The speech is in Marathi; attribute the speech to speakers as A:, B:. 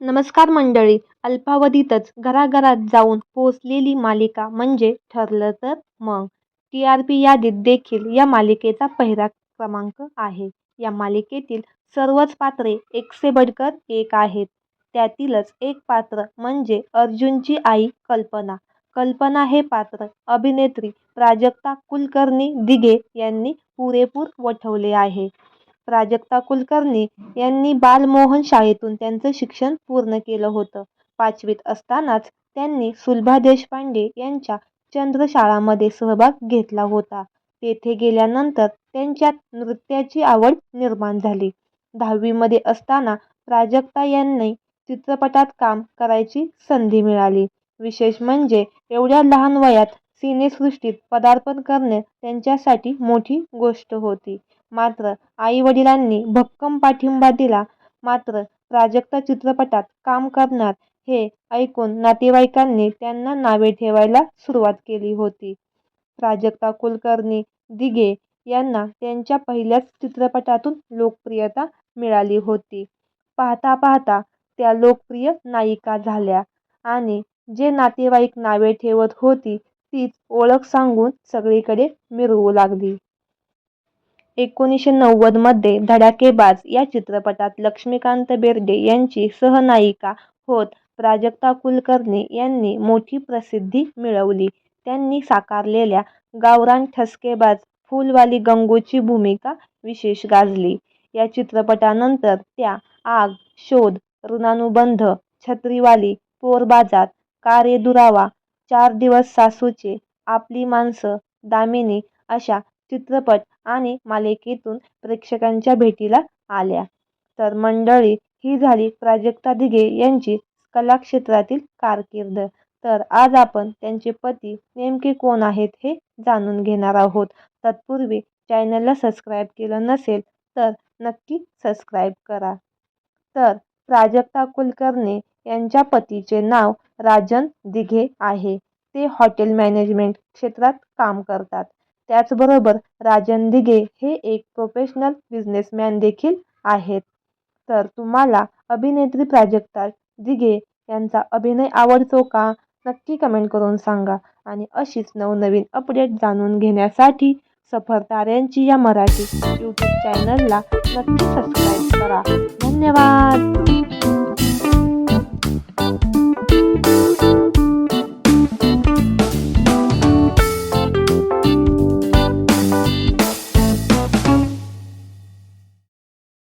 A: नमस्कार मंडळी अल्पावधीतच घराघरात जाऊन पोहोचलेली मालिका म्हणजे ठरलं तर मग. टी आर पी यादीत देखील या मालिकेचा पहिला क्रमांक आहे. या मालिकेतील सर्वच पात्रे एक बडकर एक आहेत. त्यातीलच एक पात्र म्हणजे अर्जुनची आई कल्पना. कल्पना हे पात्र अभिनेत्री प्राजक्ता कुलकर्णी दिघे यांनी पुरेपूर वठवले आहे. प्राजक्ता कुलकर्णी यांनी बालमोहन शाळेतून त्यांचं शिक्षण पूर्ण केलं होतं. पाचवीत असतानाच त्यांनी सुलभा देशपांडे यांच्या चंद्रशाळामध्ये सहभाग घेतला होता. तेथे गेल्यानंतर त्यांच्यात नृत्याची आवड निर्माण झाली. दहावीमध्ये असताना प्राजक्ता यांनी चित्रपटात काम करायची संधी मिळाली. विशेष म्हणजे एवढ्या लहान वयात सिनेसृष्टीत पदार्पण करणे त्यांच्यासाठी मोठी गोष्ट होती. मात्र आई-वडिलांनी भक्कम पाठिंबा दिला. मात्र प्राजक्ता चित्रपटात काम करणार हे ऐकून नातेवाईकांनी त्यांना नावे ठेवायला सुरुवात केली होती. प्राजक्ता कुलकर्णी दिघे यांना त्यांच्या पहिल्याच चित्रपटातून लोकप्रियता मिळाली होती. पाहता पाहता त्या लोकप्रिय नायिका झाल्या आणि जे नातेवाईक नावे ठेवत होती तीच ओळख सांगून सगळीकडे मिरवू लागली. एकोणीसशे नव्वदमध्ये धडाकेबाज या चित्रपटात लक्ष्मीकांत बेर्डे यांची सहनायिका होत प्राजक्ता कुलकर्णी यांनी मोठी प्रसिद्धी मिळवली. त्यांनी साकारलेल्या गावरान ठसकेबाज फुलवाली गंगूची भूमिका विशेष गाजली. या चित्रपटानंतर त्या आग शोध ऋणानुबंध छत्रीवाली पोरबाजार का रे दुरावा चार दिवस सासूचे आपली माणसं दामिनी अशा चित्रपट आणि मालिकेतून प्रेक्षकांच्या भेटीला आल्या. तर मंडळी ही झाली प्राजक्ता दिघे यांची कलाक्षेत्रातील कारकीर्द. तर आज आपण त्यांचे पती नेमके कोण आहेत हे जाणून घेणार आहोत. तत्पूर्वी चॅनलला सबस्क्राईब केलं नसेल तर नक्की सबस्क्राईब करा. तर प्राजक्ता कुलकर्णी यांच्या पतीचे नाव राजन दिघे आहे. ते हॉटेल मॅनेजमेंट क्षेत्रात काम करतात. त्याचबरोबर राजन दिघे हे एक प्रोफेशनल बिझनेसमॅन देखील आहेत. तर तुम्हाला अभिनेत्री प्राजक्ता दिघे यांचा अभिनय आवडतो का? नक्की कमेंट करून सांगा. आणि अशीच नवनवीन अपडेट जाणून घेण्यासाठी सफर ताऱ्यांची या मराठी यूट्यूब चॅनलला नक्की सबस्क्राईब करा. धन्यवाद!